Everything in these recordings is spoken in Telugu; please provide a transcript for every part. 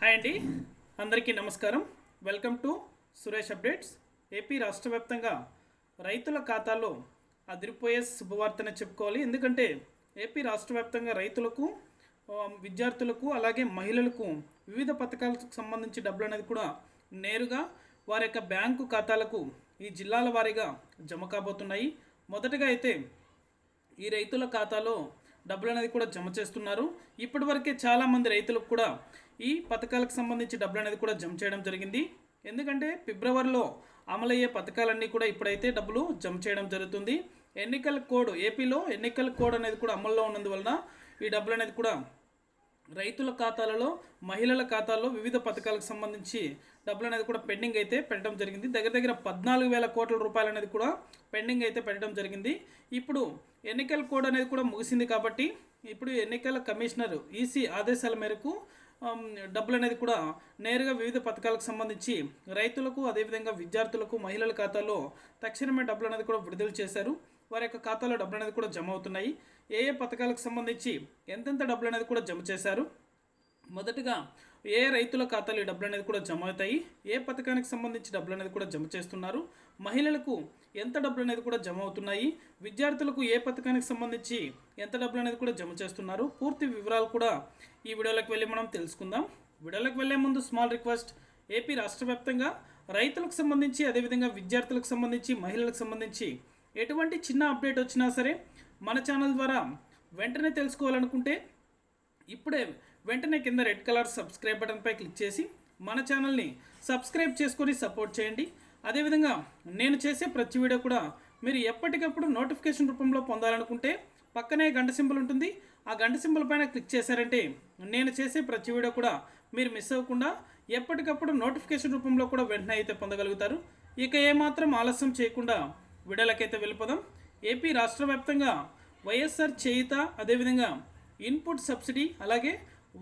హాయ్ అండి. అందరికీ నమస్కారం. Welcome to Suresh updates. AP రాష్ట్ర వ్యాప్తంగా రైతుల ఖాతాలో అదిరిపోయే శుభవార్తనే చెప్పుకోవాలి. ఎందుకంటే ఏపీ రాష్ట్ర వ్యాప్తంగా రైతులకు విద్యార్థులకు అలాగే మహిళలకు వివిధ పథకాలకు సంబంధించి డబ్బులు అనేది కూడా నేరుగా వారి యొక్క బ్యాంకు ఖాతాలకు ఈ జిల్లాల వారీగా జమ కాబోతున్నాయి. మొదటగా అయితే ఈ రైతుల ఖాతాలో డబ్బులు అనేది కూడా జమ చేస్తున్నారు. ఇప్పటివరకే చాలామంది రైతులకు కూడా ఈ పథకాలకు సంబంధించి డబ్బులు అనేది కూడా జమ చేయడం జరిగింది. ఎందుకంటే ఫిబ్రవరిలో అమలయ్యే పథకాలన్నీ కూడా ఇప్పుడైతే డబ్బులు జమ చేయడం జరుగుతుంది. ఎన్నికల కోడ్ ఏపీలో ఎన్నికల కోడ్ అనేది కూడా అమల్లో ఉన్నందువలన ఈ డబ్బులు అనేది కూడా రైతుల ఖాతాలలో మహిళల ఖాతాల్లో వివిధ పథకాలకు సంబంధించి డబ్బులు అనేది కూడా పెండింగ్ అయితే పెట్టడం జరిగింది. దగ్గర దగ్గర పద్నాలుగు వేల కోట్ల రూపాయలు అనేది కూడా పెండింగ్ అయితే పెట్టడం జరిగింది. ఇప్పుడు ఎన్నికల కోడ్ అనేది కూడా ముగిసింది కాబట్టి ఇప్పుడు ఎన్నికల కమిషనర్ ఈసీ ఆదేశాల మేరకు డబ్బులు అనేది కూడా నేరుగా వివిధ పథకాలకు సంబంధించి రైతులకు అదేవిధంగా విద్యార్థులకు మహిళల ఖాతాలో తక్షణమే డబ్బులు అనేది కూడా విడుదల చేశారు. వారి యొక్క ఖాతాలో డబ్బులు అనేది కూడా జమ అవుతున్నాయి. ఏ ఏ పథకాలకు సంబంధించి ఎంతెంత డబ్బులు అనేది కూడా జమ చేశారు? మొదటగా ఏ రైతుల ఖాతాలో ఈ డబ్బులు అనేది కూడా జమ అవుతాయి? ఏ పథకానికి సంబంధించి డబ్బులు అనేది కూడా జమ చేస్తున్నారు? మహిళలకు ఎంత డబ్బులు అనేది కూడా జమ అవుతున్నాయి? విద్యార్థులకు ఏ పథకానికి సంబంధించి ఎంత డబ్బులు అనేది కూడా జమ చేస్తున్నారు? పూర్తి వివరాలు కూడా ఈ వీడియోలోకి వెళ్ళి మనం తెలుసుకుందాం. వీడియోలోకి వెళ్ళే ముందు స్మాల్ రిక్వెస్ట్ ఏపీ రాష్ట్ర వ్యాప్తంగా రైతులకు సంబంధించి అదేవిధంగా విద్యార్థులకు సంబంధించి మహిళలకు సంబంధించి ఎటువంటి చిన్న అప్డేట్ వచ్చినా సరే మన ఛానల్ ద్వారా వెంటనే తెలుసుకోవాలనుకుంటే ఇప్పుడే వెంటనే కింద రెడ్ కలర్ సబ్స్క్రైబ్ బటన్పై క్లిక్ చేసి మన ఛానల్ని సబ్స్క్రైబ్ చేసుకొని సపోర్ట్ చేయండి. అదేవిధంగా నేను చేసే ప్రతి వీడియో కూడా మీరు ఎప్పటికప్పుడు నోటిఫికేషన్ రూపంలో పొందాలనుకుంటే పక్కనే గంట సింబల్ ఉంటుంది. ఆ గంట సింబల్ పైన క్లిక్ చేశారంటే నేను చేసే ప్రతి వీడియో కూడా మీరు మిస్ అవ్వకుండా ఎప్పటికప్పుడు నోటిఫికేషన్ రూపంలో కూడా వెంటనే అయితే పొందగలుగుతారు. ఇక ఏమాత్రం ఆలస్యం చేయకుండా వీడియోలకైతే వెళ్ళిపోదాం. ఏపీ రాష్ట్ర వ్యాప్తంగా వైఎస్ఆర్ చేయిత అదేవిధంగా ఇన్పుట్ సబ్సిడీ అలాగే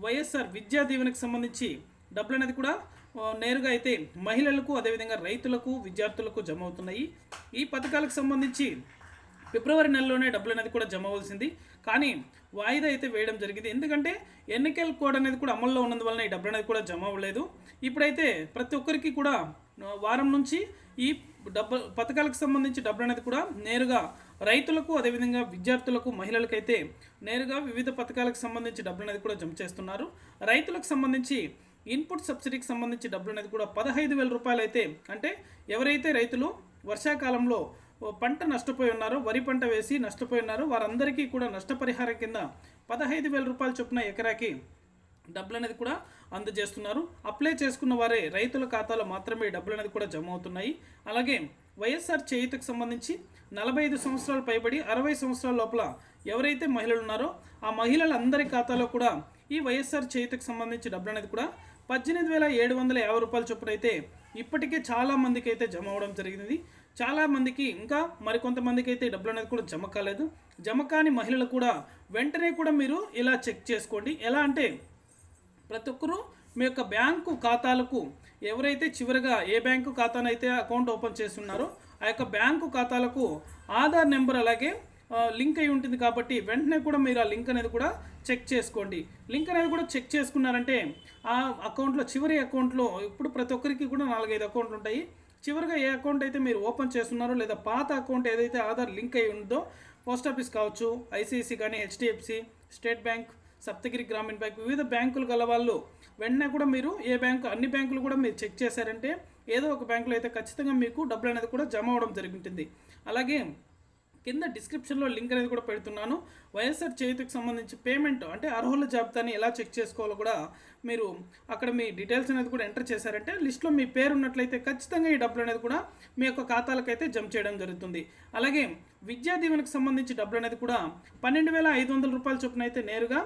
వైఎస్ఆర్ విద్యా దీవెనకు సంబంధించి డబ్బులు అనేది కూడా నేరుగా అయితే మహిళలకు అదేవిధంగా రైతులకు విద్యార్థులకు జమ అవుతున్నాయి. ఈ పథకాలకు సంబంధించి ఫిబ్రవరి నెలలోనే డబ్బులు అనేది కూడా జమ అవ్వాల్సింది. కానీ వాయిదా అయితే వేయడం జరిగింది. ఎందుకంటే ఎన్నికల కోడ్ అనేది కూడా అమల్లో ఉన్నందువలన ఈ డబ్బులు అనేది కూడా జమ అవ్వలేదు. ఇప్పుడైతే ప్రతి ఒక్కరికి కూడా వారం నుంచి ఈ డబ్బు పథకాలకు సంబంధించి డబ్బులు అనేది కూడా నేరుగా రైతులకు అదేవిధంగా విద్యార్థులకు మహిళలకైతే నేరుగా వివిధ పథకాలకు సంబంధించి డబ్బులు అనేది కూడా జమ చేస్తున్నారు. రైతులకు సంబంధించి ఇన్పుట్ సబ్సిడీకి సంబంధించి డబ్బులు అనేది కూడా పదహైదు వేల రూపాయలు అయితే అంటే ఎవరైతే రైతులు వర్షాకాలంలో పంట నష్టపోయి ఉన్నారో వరి పంట వేసి నష్టపోయి ఉన్నారో వారందరికీ కూడా నష్టపరిహారం కింద పదహైదు వేల రూపాయలు చొప్పున ఎకరాకి డబ్బులు అనేది కూడా అందజేస్తున్నారు. అప్లై చేసుకున్న వారే రైతుల ఖాతాలో మాత్రమే డబ్బులు అనేది కూడా జమ అవుతున్నాయి. అలాగే వైఎస్ఆర్ చేయుతకు సంబంధించి నలభై ఐదు సంవత్సరాలు పైబడి అరవై సంవత్సరాల లోపల ఎవరైతే మహిళలు ఉన్నారో ఆ మహిళలందరి ఖాతాలో కూడా ఈ వైఎస్ఆర్ చేయుతకు సంబంధించి డబ్బులు అనేది కూడా పద్దెనిమిది వేల ఏడు వందల యాభై రూపాయల చొప్పున అయితే ఇప్పటికే చాలా మందికి అయితే జమ అవడం జరిగింది. చాలా మందికి ఇంకా మరికొంతమందికి అయితే డబ్బులు అనేది కూడా జమ కాలేదు. జమ కాని మహిళలు కూడా వెంటనే కూడా మీరు ఇలా చెక్ చేసుకోండి. ఎలా అంటే ప్రతి ఒక్కరూ మీ యొక్క బ్యాంకు ఖాతాలకు ఎవరైతే చివరిగా ఏ బ్యాంకు ఖాతానైతే అకౌంట్ ఓపెన్ చేస్తున్నారో ఆ యొక్క బ్యాంకు ఖాతాలకు ఆధార్ నెంబర్ అలాగే లింక్ అయి ఉంటుంది కాబట్టి వెంటనే కూడా మీరు ఆ లింక్ అనేది కూడా చెక్ చేసుకోండి. లింక్ అనేది కూడా చెక్ చేసుకున్నారంటే ఆ అకౌంట్లో చివరి అకౌంట్లో ఇప్పుడు ప్రతి ఒక్కరికి కూడా నాలుగైదు అకౌంట్లు ఉంటాయి. చివరిగా ఏ అకౌంట్ అయితే మీరు ఓపెన్ చేస్తున్నారో లేదా పాత అకౌంట్ ఏదైతే ఆధార్ లింక్ అయి ఉందో పోస్ట్ ఆఫీస్ కావచ్చు ఐసిఐసి కానీ HDFC state bank Saptagiri Grameena bank వివిధ బ్యాంకులు గల వాళ్ళు. వెంటనే కూడా మీరు ఏ బ్యాంకు అన్ని బ్యాంకులు కూడా మీరు చెక్ చేశారంటే ఏదో ఒక బ్యాంకులో అయితే ఖచ్చితంగా మీకు డబ్బులు అనేది కూడా జమ అవడం జరుగుతుంది. అలాగే కింద డిస్క్రిప్షన్లో లింక్ అనేది కూడా పెడుతున్నాను. వైఎస్ఆర్ చేతికి సంబంధించి పేమెంట్ అంటే అర్హుల జాబితాని ఎలా చెక్ చేసుకోవాలో కూడా మీరు అక్కడ మీ డీటెయిల్స్ అనేది కూడా ఎంటర్ చేశారంటే లిస్ట్లో మీ పేరు ఉన్నట్లయితే ఖచ్చితంగా ఈ డబ్బులు అనేది కూడా మీ యొక్క ఖాతాలకైతే జమ చేయడం జరుగుతుంది. అలాగే విద్యా దీవెనకు సంబంధించి డబ్బులు అనేది కూడా పన్నెండు వేల ఐదు వందల రూపాయల చొప్పున అయితే నేరుగా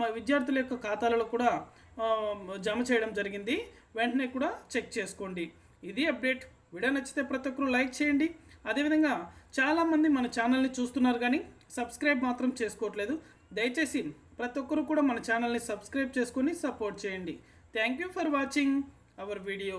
మా విద్యార్థుల యొక్క ఖాతాలలో కూడా జమ చేయడం జరిగింది. వెంటనే కూడా చెక్ చేసుకోండి. ఇది అప్డేట్ వీడియో నచ్చితే ప్రతి ఒక్కరు లైక్ చేయండి. అదేవిధంగా చాలామంది మన ఛానల్ని చూస్తున్నారు కానీ సబ్స్క్రైబ్ మాత్రం చేసుకోవట్లేదు. దయచేసి ప్రతి ఒక్కరు కూడా మన ఛానల్ని సబ్స్క్రైబ్ చేసుకొని సపోర్ట్ చేయండి. Thank you for watching our video.